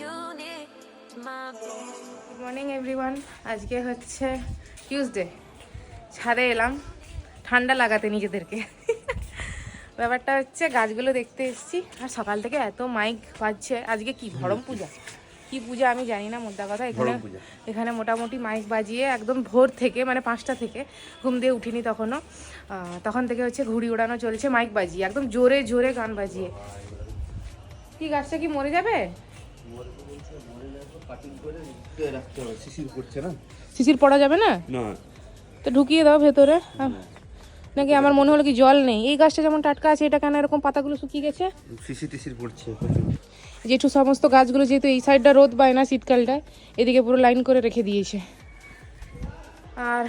Good morning everyone আজকে হচ্ছে Tuesday ছাদে এলাম। ঠান্ডা লাগাতে নিজেদেরকে। ব্যাপারটা হচ্ছে গাছগুলো দেখতে এসেছি। আর সকাল থেকে এত মাইক বাজছে। আজকে কি ভরম পূজা? কি পূজা আমি জানি না মোদ্দা কথা। এখানে এখানে মোটামুটি মাইক বাজিয়ে একদম ভোর থেকে মানে পাঁচটা থেকে ঘুম দিয়ে উঠিনি তখনও। তখন থেকে হচ্ছে ঘুড়ি ওড়ানো চলছে মাইক বাজিয়ে একদম জোরে জোরে গান বাজিয়ে। কি গাছটা কি মরে যাবে? শিশির পড়া যাবে না? তো ঢুকিয়ে দাও ভেতরে। নাকি আমার মনে হলো কি জল নেই? এই গাছটা যেমন টাটকা আছে এটা কেন এরকম পাতাগুলো শুকিয়ে গেছে? শিশির টিশির পড়ছে। যেটু সমস্ত গাছগুলো যেহেতু এই সাইডটা রোদ পায় না শীতকালটায় এদিকে পুরো লাইন করে রেখে দিয়েছে। আর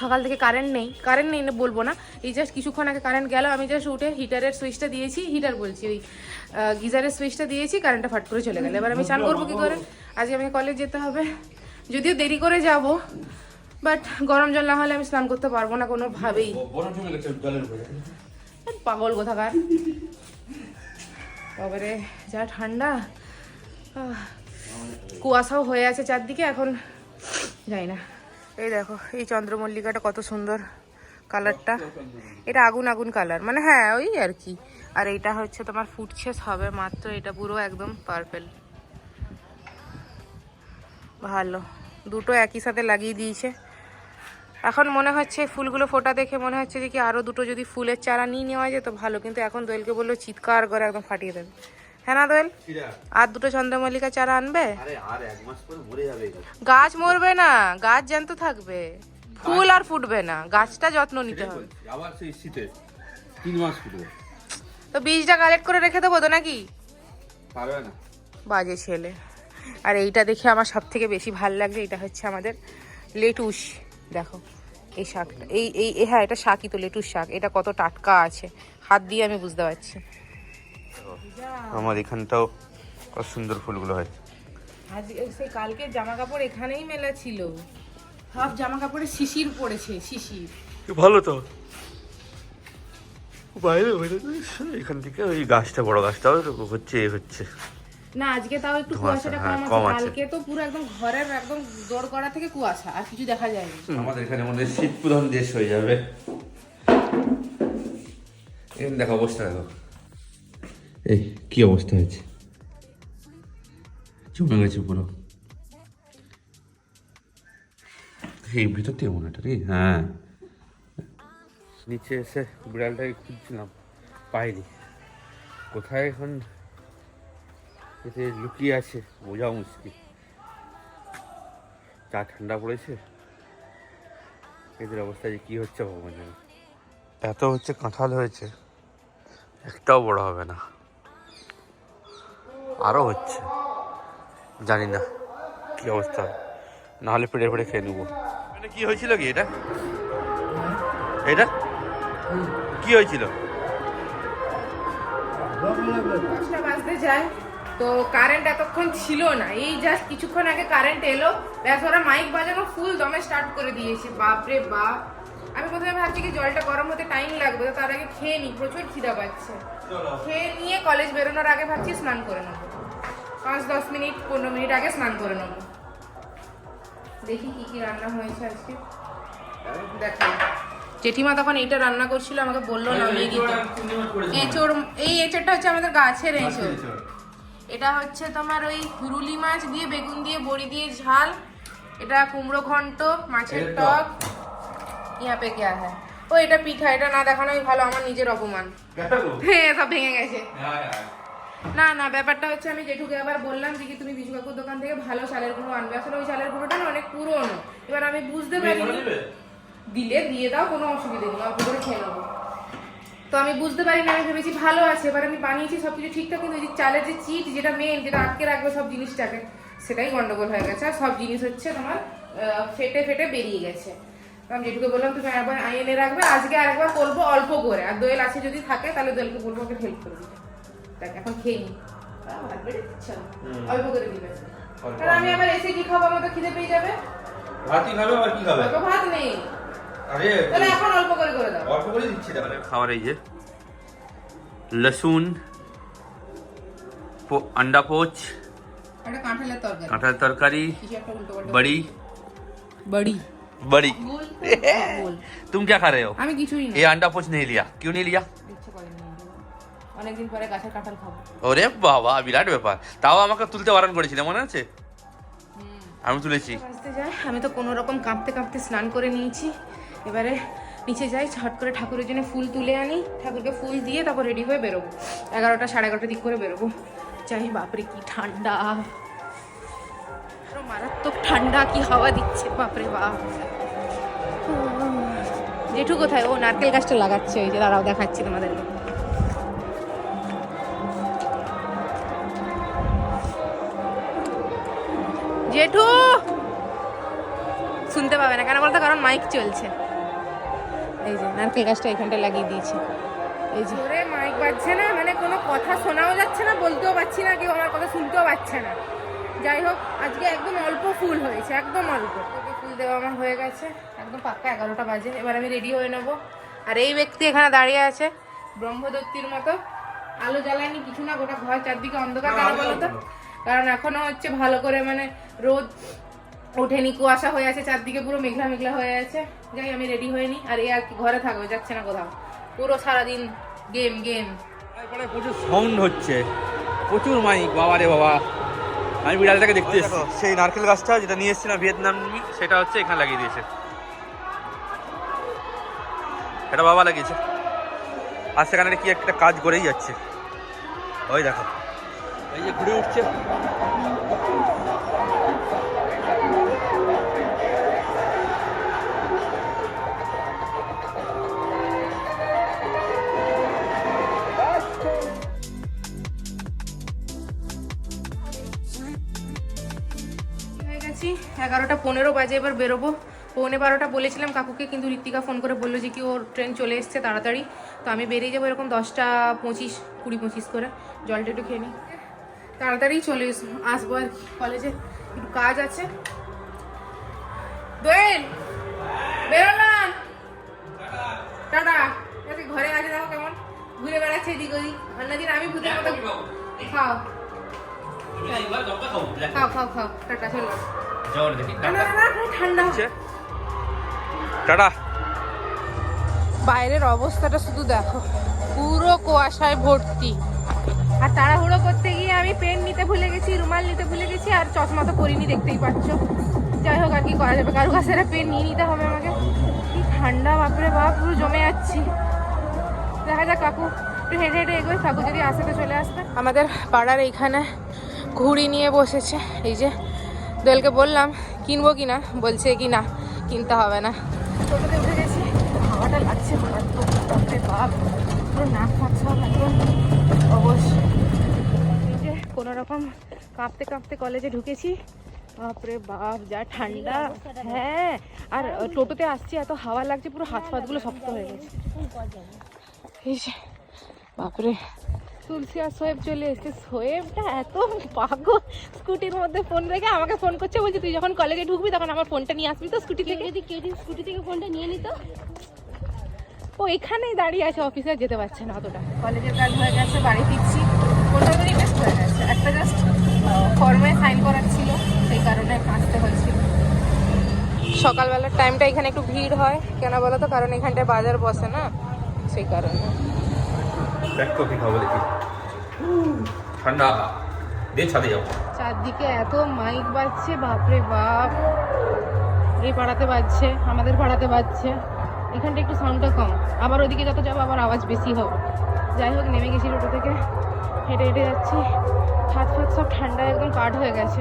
সকাল থেকে কারেন্ট নেই। কারেন্ট নেই না বলব না। এই জাস্ট কিছুক্ষণ আগে কারেন্ট গেল আমি জাস্ট উঠে হিটারের সুইচটা দিয়েছি হিটার বলছি ওই গিজারের সুইচটা দিয়েছি কারেন্টটা ফাট করে চলে গেল। এবার আমি চান করব কি করে? আজকে আমাকে কলেজ যেতে হবে। যদিও দেরি করে যাব বাট গরম জল না হলে আমি স্নান করতে পারব না কোনোভাবেই। পাগল কোথাকার। বাবারে যা ঠান্ডা। কুয়াশাও হয়ে আছে চারদিকে এখন যাই না। এই দেখো, এই চন্দ্রমল্লিকাটা কত সুন্দর কালারটা। এটা আগুন আগুন কালার মানে হ্যাঁ ওই আর কি। আর এইটা হচ্ছে তোমার ফুটছেস হবে, মাত্র এটা পুরো একদম পার্পেল। ভালো, দুটো একই সাথে লাগিয়ে দিয়েছে। এখন মনে হচ্ছে ফুলগুলো ফোটা দেখে মনে হচ্ছে যে কি আরও দুটো যদি ফুলের চারা নিয়ে নেওয়া যেত ভালো, কিন্তু এখন দোয়েলকে বলল চিৎকার করে একদম ফাটিয়ে দেবে। হ্যাঁ না দোয়েল আর দুটো চন্দ্রমল্লিকা চারা আনবে। গাছ মরবে না গাছ জ্যান্ত থাকবে। ফুল আর ফুটবে না গাছটা যত্ন নিতে হবে। আবার সেই শীতে তিন মাস ফুটবে। তো বীজটা কালেক্ট করে রেখে দেবো তো নাকি? পারবে না। বাজে ছেলে। আর এইটা দেখে আমার সব থেকে বেশি ভালো লাগছে এটা হচ্ছে আমাদের লেটুস। দেখো এই শাকটা এই এই এই- হ্যাঁ এটা শাকই তো লেটুস শাক। এটা কত টাটকা আছে হাত দিয়ে আমি বুঝতে পারছি। আমার এখানটাও কত সুন্দর ফুলগুলো হয়। আজ সেই কালকে জামা কাপড় এখানেই মেলা ছিল। সব জামা কাপড়ে শিশির পড়েছে শিশির। ভালো তো। বাইরে এখান থেকে ওই গাছটা বড় গাছটা হচ্ছে এ হচ্ছে। না আজকে তাও একটু কুয়াশাটা হ্যাঁ, কম আছে। কালকে তো পুরো একদম ঘরের একদম দৌড় করা থেকে কুয়াশা আর কিছু দেখা যায়নি। আমাদের এখানে মনে হয় শীত প্রধান দেশ হয়ে যাবে। দেখো অবস্থা দেখো। এই কি অবস্থা হয়েছে? জমে গেছে পুরো। এই ভিতর থেকে মনে রে হ্যাঁ। নিচে এসে বিড়ালটাকে খুঁজছিলাম পাইনি। কোথায় এখন? এতে লুকিয়ে আছে বোঝা মুশকিল। যা ঠান্ডা পড়েছে? এদের অবস্থা যে কী হচ্ছে ভগবান জানে। এত হচ্ছে কাঁঠাল হয়েছে। একটাও বড় হবে না। আরও হচ্ছে। জানি না। কি অবস্থা? না হলে পেটে পেটে খেয়ে নেব। মানে কি হয়েছিল কি এটা? এটা? কি হয়েছিল? দশটা বাজতে যায়। তো কারেন্ট এতক্ষণ ছিল না। এই জাস্ট কিছুক্ষণ আগে কারেন্ট এলো। ব্যাস ওরা মাইক বাজানো ফুল দমে স্টার্ট করে দিয়েছে। বাপরে বাপ। আমি প্রথমে ভাবছি কি জলটা গরম হতে টাইম লাগবে তো তার আগে খেয়ে নিই প্রচুর খিদা পাচ্ছে। খেয়ে নিয়ে কলেজ বেরোনোর আগে ভাবছি স্নান করে নেব। পাঁচ দশ মিনিট পনেরো মিনিট আগে স্নান করে নেব। দেখি কি কি রান্না হয়েছে আজকে। দেখাই জেঠিমা তখন এইটা রান্না করছিল আমাকে বলল নামিয়ে দিতে এঁচড় এই এঁচড়টা হচ্ছে আমাদের গাছের এঁচড়। এটা হচ্ছে তোমার ওই রুলি মাছ দিয়ে বেগুন দিয়ে বড়ি দিয়ে ঝাল। এটা কুমড়ো ঘন্ট মাছের টক। ইয়া পে কেয়া হ্যাঁ ও এটা পিঠা এটা না দেখানোই ভালো আমার নিজের অপমান। হ্যাঁ সব ভেঙে গেছে। না না ব্যাপারটা হচ্ছে আমি জেঠুকে আবার বললাম যে কি তুমি বিজু কাকুর দোকান থেকে ভালো চালের গুঁড়ো আনবে। আসলে ওই চালের গুঁড়োটা না অনেক পুরনো। এবার আমি বুঝতে পারিনি। দিলে দিয়ে দাও কোনো অসুবিধা নেই অল্প করে খেয়ে নেব। তো আমি বুঝতে পারি না আমি ভেবেছি ভালো আছে এবার আমি বানিয়েছি সব কিছু ঠিকঠাক কিন্তু ওই যে চালের যে চিট যেটা মেন যেটা আটকে রাখবে সব জিনিসটাকে সেটাই গন্ডগোল হয়ে গেছে আর সব জিনিস হচ্ছে তোমার ফেটে ফেটে বেরিয়ে গেছে। আমি যেটুকু বললাম তুমি একবার এনে রাখবে। আজকে আরেকবার করব অল্প করে। আর দোয়েল আছে যদি থাকে তাহলে দোয়েলকে বলব ওকে হেল্প করে দিতে। দেখ এখন খেয়ে নি। অল্প করে দিবে। কারণ আমি আবার এসে কি খাব? আমার খিদে পেয়ে যাবে। ভাতই খাবে আর কি খাবে? তো ভাত নেই। আরে তাহলে এখন অল্প করে করে দাও। অল্প করে দিচ্ছি তাহলে মানে। খাবার এই যে লসুন আন্ডা পোচ কাঁঠালের তরকারি। বড়ি। বড়ি। बड़ी গোল গোল तुम क्या खा रहे हो আমি কিছুই না ये अंडा पोच नहीं लिया क्यों नहीं लिया ইচ্ছে করেনি অনেকদিন পরে গাছের কাঁঠাল খাবো ওরে বাবা বিরাট ব্যাপার তাও আমাকে তুলতে বারণ করেছিলে মনে আছে আমি তুলেছি বাজতে যায় আমি তো কোনো রকম কাঁপতে কাঁপতে স্নান করে নিয়েছি এবারে নিচে যাই ছট করে ঠাকুরের জন্য ফুল তুলে আনি ঠাকুরকে ফুল দিয়ে তারপর রেডি হয়ে বেরোবো এগারোটা সাড়ে এগারোটার দিক করে বেরোবো যাই বাপরে কি ঠান্ডা আরো মারাত্মক ঠান্ডা কি হাওয়া দিচ্ছে, বাপরে বাপ। জেঠু কোথায়? ও নারকেল গাছটা লাগাচ্ছে, ওই যে দাঁড়াও, দেখাচ্ছি তোমাদেরকে জেঠু! শুনতে পাবে না, কেন বলতো? কারণ মাইক চলছে। এই যে, নারকেল গাছটা এখানটা লাগিয়ে দিয়েছে। এই যে। ওরে মাইক বাজছে না মানে কোনো কথা শোনাও যাচ্ছে না, বলতেও পাচ্ছি না, কেউ আমার কথা শুনতেও পাচ্ছে না। যাই হোক আজকে একদম অল্প ফুল হয়েছে একদম অল্প। ফুল দেওয়া আমার হয়ে গেছে। একদম পাক্কা এগারোটা বাজে। এবার আমি রেডি হয়ে নেব। আর এই ব্যক্তি এখানে দাঁড়িয়ে আছে ব্রহ্মদত্তির মতো। আলো জ্বালায়নি কিছু না গোটা ঘর চারদিকে অন্ধকার কেন বলো তো? কারণ এখনও হচ্ছে ভালো করে মানে রোদ ওঠেনি কুয়াশা হয়ে আছে চারদিকে পুরো মেঘলা মেঘলা হয়ে আছে। যাই আমি রেডি হয়ে নি। আর এ আর কি ঘরে থাকবে যাচ্ছে না কোথাও। পুরো সারাদিন গেম গেম প্রচুর সাউন্ড হচ্ছে। প্রচুর মাইক বাবা রে বাবা। আমি বিড়ালটাকে দেখতে এসেছি। সেই নারকেল গাছটা যেটা নিয়ে এসেছিলাম ভিয়েতনাম সেটা হচ্ছে এখানে লাগিয়ে দিয়েছে। এটা বাবা লাগিয়েছে। আর সেখানে কি একটা কাজ করেই যাচ্ছে। ওই দেখো। এই যে ঘুরে উঠছে। এগারোটা পনেরো বাজে এবার বেরোবো। পৌনে বারোটা বলেছিলাম কাকুকে কিন্তু ঋত্বিকা ফোন করে বলল যে কি ওর ট্রেন চলে এসছে তাড়াতাড়ি। তো আমি বেরিয়ে যাব এরকম দশটা পঁচিশ কুড়ি পঁচিশ করে। জলটা একটু খেয়ে নিই তাড়াতাড়ি চলে আসব আর কি। কলেজে একটু কাজ আছে। দোয়েল বেরোলাম। টাটা। এই যে ঘরে দেখো কেমন। ঘুরে বেড়াচ্ছে এদিক ওদিক। অন্যদিন আমি ভূতের মতো খাও। খাও খাও খাও। টাটা চলো। না না, ঠান্ডা টাটা বাইরের অবস্থাটা শুধু দেখো। পুরো কুয়াশায় ভর্তি। আর তাড়াহুড়ো করতে গিয়ে আমি পেন নিতে ভুলে গেছি রুমাল নিতে ভুলে গেছি আর চশমা তো করিনি দেখতেই পাচ্ছ। যাই হোক আর কি করা যাবে? কারও কাছে একটা পেন নিয়ে নিতে হবে আমাকে। কি ঠান্ডা বাপরে বাপ পুরো জমে যাচ্ছি। দেখা যাক কাকু একটু হেঁটে হেঁটে এগোয় কাকু যদি আসে তো চলে আসবে। আমাদের পাড়ার এইখানে ঘুড়ি নিয়ে বসেছে। এই যে দোয়েলকে বললাম, কিনবো কি না? বলছে কি, না, কিনতে হবে না। টোটোতে গেছি, হাওয়াটা লাগছে পুরো নাক কোনো রকম কাঁপতে কাঁপতে কলেজে ঢুকেছি। বাপরে বাপ, যা ঠান্ডা। হ্যাঁ আর টোটোতে আসছি, এত হাওয়া লাগছে, পুরো হাত ফাতগুলো শক্ত হয়ে গেছে। বাপরে। তুলসী আর সোয়েব চলে এসেছে। সোয়েবটা এত পাগল। স্কুটির মধ্যে ফোন রেখে আমাকে ফোন করছে বলছে তুই যখন কলেজে ঢুকবি তখন আমার ফোনটা নিয়ে আসবি তো স্কুটি থেকে? যদি কেউ স্কুটি থেকে ফোনটা নিয়ে নিত? ও এখানেই দাঁড়িয়ে আছে অফিসে যেতে পারছে না অতটা। কলেজের কাজ হয়ে গেছে বাড়ি ফিরছি। তো রিকোয়েস্ট হয়ে গেছে। একটা জাস্ট ফর্মে সাইন করার ছিল সেই কারণে আসতে হয়েছিল সকালবেলার টাইমটা এখানে একটু ভিড় হয় কেন বলো তো কারণ এখানটায় বাজার বসে না সেই কারণে। ব্যাক কফি খাব দেখি। ঠান্ডা দিয়ে ছাদে যাব চারদিকে এত মাইক বাজছে, বাপরে বাপ। এই পাড়াতে বাজছে, আমাদের পাড়াতে বাজছে। এখানটা একটু সাউন্ডটা কম। আবার ওদিকে যত যাব, আবার আওয়াজ বেশি হবে যাই হোক, নেমে গেছি টোটো থেকে। হেঁটে হেঁটে যাচ্ছি। হাত ফাত সব ঠান্ডা, একদম কাঠ হয়ে গেছে।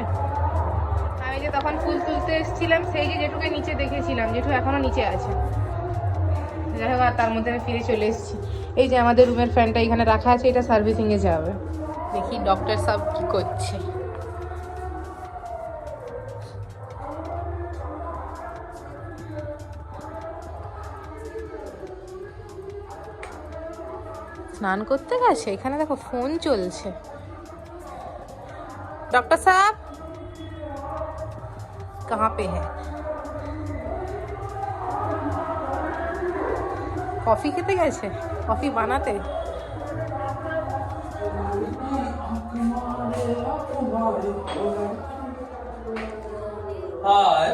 আমি যে তখন ফুল তুলতে এসেছিলাম, সেই যে জেঠুকে নিচে দেখেছিলাম, জেঠু এখনও নিচে আছে। যাই হোক, আর তার মধ্যে আমি ফিরে চলে এসেছি। এই যে আমাদের রুমের ফ্যানটা এখানে রাখা আছে, এটা সার্ভিসিং এ যাবে। দেখি ডক্টর সাহেব কি করছে। স্নান করতে গেছে? এখানে দেখো ফোন চলছে। ডক্টর সাহেব? কাহা পে হ্যাঁ। কফি খেতে গেছে? কফি বানাতে?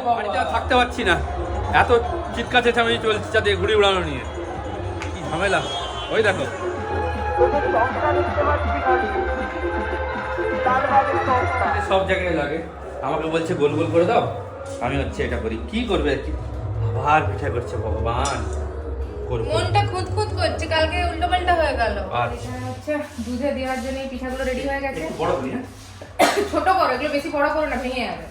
বাড়িতে থাকতে পারছি না। এত চিৎকার চেঁচামেচি চলছে যাতে ঘুড়ি উড়ানো নিয়ে। কি ঝামেলা। ওই দেখো। সব জায়গায় লাগে। আমাকে বলছে গোল গোল করে দাও। আমি হচ্ছে এটা করি। কি করবে? আর কি আবার পিঠা করছে ভগবান। করব। মনটা খুঁত খুঁত করছে কালকে উল্টো পাল্টা হয়ে গেল। আচ্ছা। দুধে দেওয়ার জন্য এই পিঠাগুলো রেডি হয়ে গেছে। বড় করি হ্যাঁ? ছোট করো এগুলো বেশি বড় করো না ভেঙে যাবে।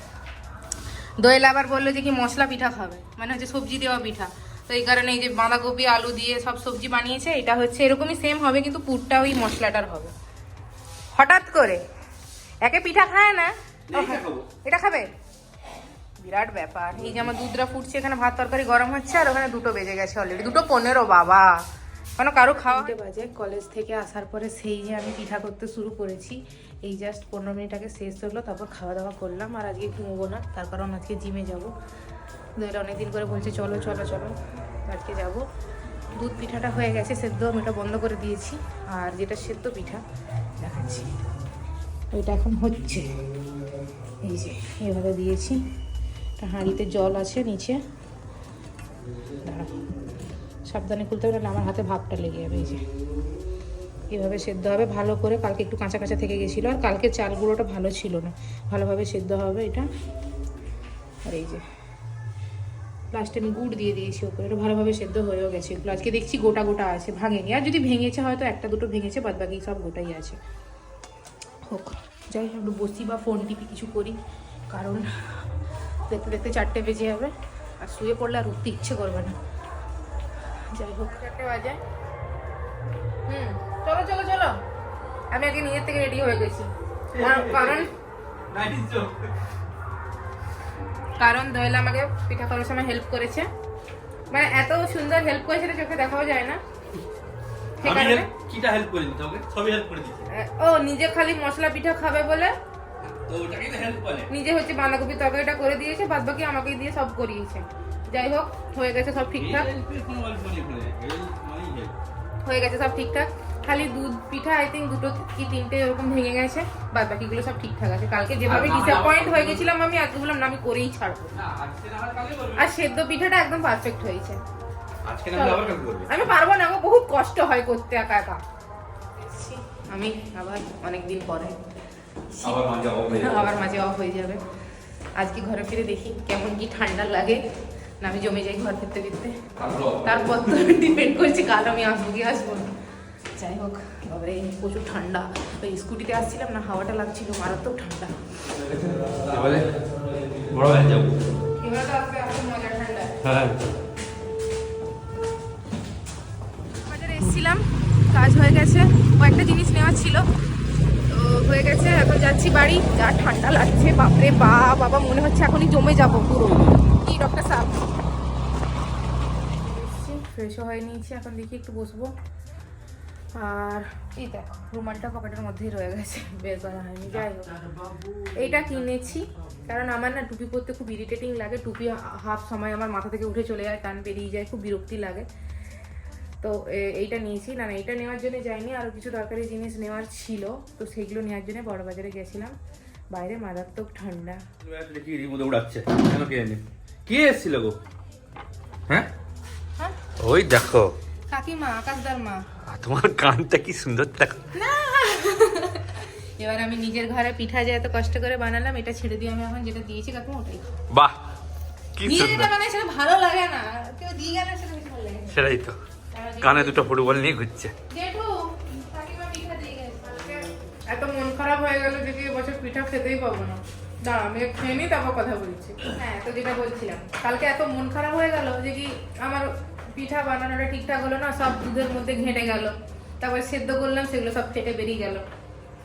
দোয়েল আবার বলল যে কি মশলা পিঠা খাবে মানে হচ্ছে সবজি দেওয়া পিঠা। তো এই কারণে এই যে বাঁধাকপি আলু দিয়ে সব সবজি বানিয়েছে এটা হচ্ছে এরকমই সেম হবে কিন্তু পুরটা ওই মশলাটার হবে। হঠাৎ করে একে পিঠা খায় না? এটা খাবে? বিরাট ব্যাপার। এই যে আমার দুধটা ফুটছে, এখানে ভাত তরকারি গরম হচ্ছে, আর ওখানে দুটো বেজে গেছে অলরেডি দুটো পনেরো, বাবা। মানে কারও খাওয়া? বাজে কলেজ থেকে আসার পরে সেই যে আমি পিঠা করতে শুরু করেছি, এই জাস্ট পনেরো মিনিট আগে শেষ হলো, তারপর খাওয়া দাওয়া করলাম, আর আজকে ঘুমোবো না, তার কারণ আজকে জিমে যাব। দুইটা অনেকদিন করে বলছে, চলো চলো চলো, আজকে যাব। দুধ পিঠাটা হয়ে গেছে, সেদ্ধ, আমি ওটা বন্ধ করে দিয়েছি, আর যেটা সেদ্ধ পিঠা, দেখাচ্ছি। ওইটা এখন হচ্ছে। এই যে, এভাবে দিয়েছি। একটা হাঁড়িতে জল আছে নিচে। দাঁড়াও সাবধানে খুলতে হবে না আমার হাতে ভাবটা লেগে যাবে এই যে। এভাবে সেদ্ধ হবে, ভালো করে কালকে একটু কাঁচা কাঁচা থেকে গেছিল, আর কালকে চাল গুঁড়োটা ভালো ছিল না। ভালোভাবে সেদ্ধ হবে এটা। আর এই যে লাস্টে আমি গুড় দিয়ে দিয়েছি ওপরে, এটা ভালোভাবে সেদ্ধ হয়েও গেছে এগুলো। আজকে দেখছি গোটা গোটা আছে, ভাঙেনি। আর যদি ভেঙেছে হয়তো একটা দুটো ভেঙেছে বাদ বাকি সব গোটাই আছে। হোক, যাই একটু বসি বা ফোন টিপি কিছু করি, কারণ দেখতে দেখতে চারটে বেজে যাবে। আর শুয়ে পড়লে আর উঠতে ইচ্ছে করবে না। যাই হোক। চারটে বাজে। হুম চলো চলো চলো। আমি আগে নিজের থেকে রেডি হয়ে গেছি। কারণ- কারণ কারণ দোয়েল আমাকে পিঠা করার সময় হেল্প করেছে। মানে এত সুন্দর হেল্প করেছে চোখে দেখাও যায় না। সে আমি কিটা হেল্প করে দিতে হবে সবই হেল্প করে দিচ্ছে ও নিজে খালি মশলা পিঠা খাবে বলে নিজে হচ্ছে বাঁধাকপি তরকারিটা করে দিয়েছে বাদ বাকি আমাকে দিয়ে সব করিয়েছে। যাই হোক হয়ে গেছে সব ঠিকঠাক। হয়ে গেছে সব ঠিকঠাক। খালি দুধ পিঠা আই থিঙ্ক দুটো কি তিনটে এরকম ভেঙে গেছে বাদ বাকিগুলো সব ঠিকঠাক আছে। কালকে যেভাবে ডিসঅ্যাপয়েন্ট হয়ে গেছিলাম আমি আজকে বললাম না আমি করেই ছাড়বো। আর সেদ্ধ পিঠাটা একদম পারফেক্ট হয়েছে। আজকে না হলে আবার কালকে করবে। আমি পারব না আমার বহুত কষ্ট হয় করতে একা একা। আমি আবার অনেকদিন পরে আবার মাঝে off হয়ে যাবে। আবার মাঝে অফ হয়ে যাবে। আজকে ঘরে ফিরে দেখি কেমন কি ঠান্ডা লাগে। না আমি জমে যাই ঘর ফিরতে ফিরতে। তারপর তো ডিপেন্ড করছে কাল আমি আসব কি আসব যাই হোক বাবারে প্রচুর ঠান্ডা। ওই স্কুটিতে আসছিলাম না হাওয়াটা লাগছিল মারাত্মক ঠান্ডা। এবারে বড় হয়ে যাব। এবার তো আসবে মজা ঠান্ডা। হ্যাঁ। বাজারে এসেছিলাম কাজ হয়ে গেছে। কয়েকটা জিনিস নেওয়ার ছিল। তো হয়ে গেছে, এখন যাচ্ছি বাড়ি। যা ঠান্ডা লাগছে, বাপরে বা বাবা, মনে হচ্ছে এখনই জমে যাব পুরো। কি ডক্টর সাহেব? ফ্রেশও হয়ে নিয়েছি, এখন দেখি একটু বসবো। আর এই দেখো, রুমালটা পকেটের মধ্যেই রয়ে গেছে। বের করা হয়নি, যাই হোক। এইটা কিনেছি, কারণ আমার না টুপি পরতে খুব ইরিটেটিং লাগে। টুপি হাফ সময় আমার মাথা থেকে উঠে চলে যায়, কান বেরিয়ে যায়, খুব বিরক্তি লাগে। তো এইটা নিয়েছি। না না এইটা নেওয়ার জন্য যাইনি। আরও কিছু দরকারি জিনিস নেওয়ার ছিল। তো সেগুলো নেওয়ার জন্য বড় বাজারে গেছিলাম। বাইরে মারাত্মক ঠান্ডা। উড়াচ্ছে। কেন কে কে এসেছিল গো? হ্যাঁ? হ্যাঁ? ওই দেখো। কাকিমা আকাশদার মা। তোমার কানটা কি সুন্দর দেখো। না। এবার আমি নিজের ঘরে পিঠা যে এত কষ্ট করে বানালাম এটা ছেড়ে দিয়ে আমি এখন যেটা দিয়েছি কাকিমা ওটাই। বাহ! কি নিজে সুন্দর। যেটা বানাই সেটা ভালো লাগে না। কেউ দিয়ে গেলে সেটা ভালো লাগে সেটাই তো। কানে দুটো ফুটবল নিয়ে ঘুরছে। এত মন খারাপ হয়ে গেল যে কি এবছর পিঠা খেতেই পাবো না। দাঁড়া আমি খেয়ে নিই তারপর কথা বলছি। হ্যাঁ তো যেটা বলছিলাম কালকে এত মন খারাপ হয়ে গেল যে কি আমার পিঠা বানানোটা ঠিকঠাক হলো না সব দুধের মধ্যে ঘেঁটে গেল। তারপর সেদ্ধ করলাম সেগুলো সব ফেটে বেরিয়ে গেল।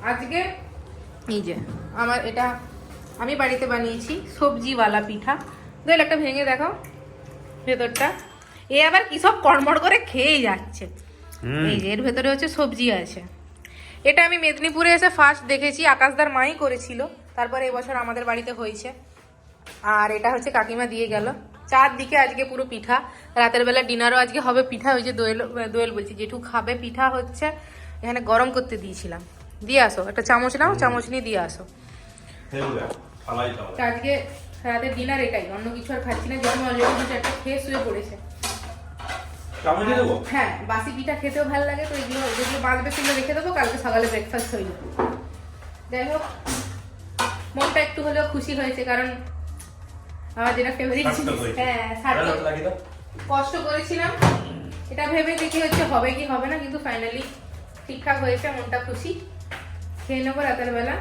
আজকে এই যে আমার এটা আমি বাড়িতে বানিয়েছি সবজিওয়ালা পিঠা। দোল একটা ভেঙে দেখো ভেতরটা। এ আবার কি সব কড়মড় করে খেয়েই যাচ্ছে। এই যে এর ভেতরে হচ্ছে সবজি আছে। এটা আমি মেদিনীপুরে এসে ফার্স্ট দেখেছি আকাশদার মাই করেছিল তারপরে এবছর আমাদের বাড়িতে হয়েছে। আর এটা হচ্ছে কাকিমা দিয়ে গেল। চারদিকে আজকে পুরো পিঠা রাতের বেলা ডিনারও আজকে হবে পিঠা ওই যে দোয়েল দোয়েল বলছি জেঠু খাবে পিঠা হচ্ছে এখানে গরম করতে দিয়েছিলাম। দিয়ে আসো একটা চামচ নাও চামচ নিয়ে দিয়ে আসো। আজকে রাতের ডিনার এটাই অন্য কিছু আর খাচ্ছি না যেহেতু অলরেডি দু চারটা খেয়ে শুয়ে পড়েছে। হ্যাঁ বাসি পিঠা খেতেও ভালো লাগে তো এগুলো যেগুলো বাঁচবে সেগুলো রেখে দেবো কালকে সকালে ব্রেকফাস্ট হয়ে যাবে। যাই হোক মনটা একটু হলেও খুশি হয়েছে কারণ আমার যেটা ফেভারিট হ্যাঁ সার্থক। কষ্ট করেছিলাম এটা ভেবে দেখি হচ্ছে হবে কি হবে না কিন্তু ফাইনালি ঠিকঠাক হয়েছে মনটা খুশি। খেয়ে নেব রাতের বেলা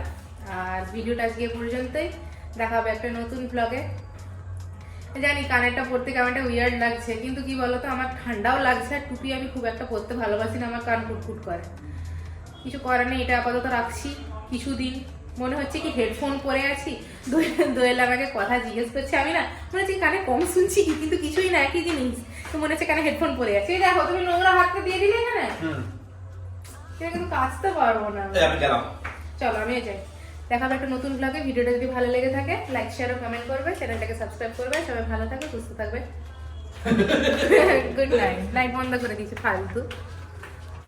আর ভিডিওটা আজকে পর্যন্তই। দেখা হবে একটা নতুন ব্লগে জানি কানেরটা পরতে কেমন একটা উইয়ার্ড লাগছে কিন্তু কি বলতো আমার ঠান্ডাও লাগছে আর টুপি আমি খুব একটা পরতে ভালোবাসি না আমার কান কুটকুট করে। কিছু করার নেই এটা আপাতত রাখছি কিছুদিন। মনে হচ্ছে কি হেডফোন পরে আছি। দোয়েল আমাকে কথা জিজ্ঞেস করছে আমি না মনে হচ্ছে কানে কম শুনছি কি কিন্তু কিছুই না একই জিনিস। তো মনে হচ্ছে কানে হেডফোন পরে আছি। দেখো তুমি নোংরা হাতটা দিয়ে দিলে এখানে? কিন্তু কাচতে পারব না। চলো আমিও যাই। দেখা হবে একটা নতুন ব্লগে ভিডিওটা যদি ভালো লেগে থাকে লাইক শেয়ার ও কমেন্ট করবে। চ্যানেলটাকে সাবস্ক্রাইব করবে। সবাই ভালো থাকবে সুস্থ থাকবে। গুড নাইট লাইট বন্ধ করে দিয়েছি ফালতু।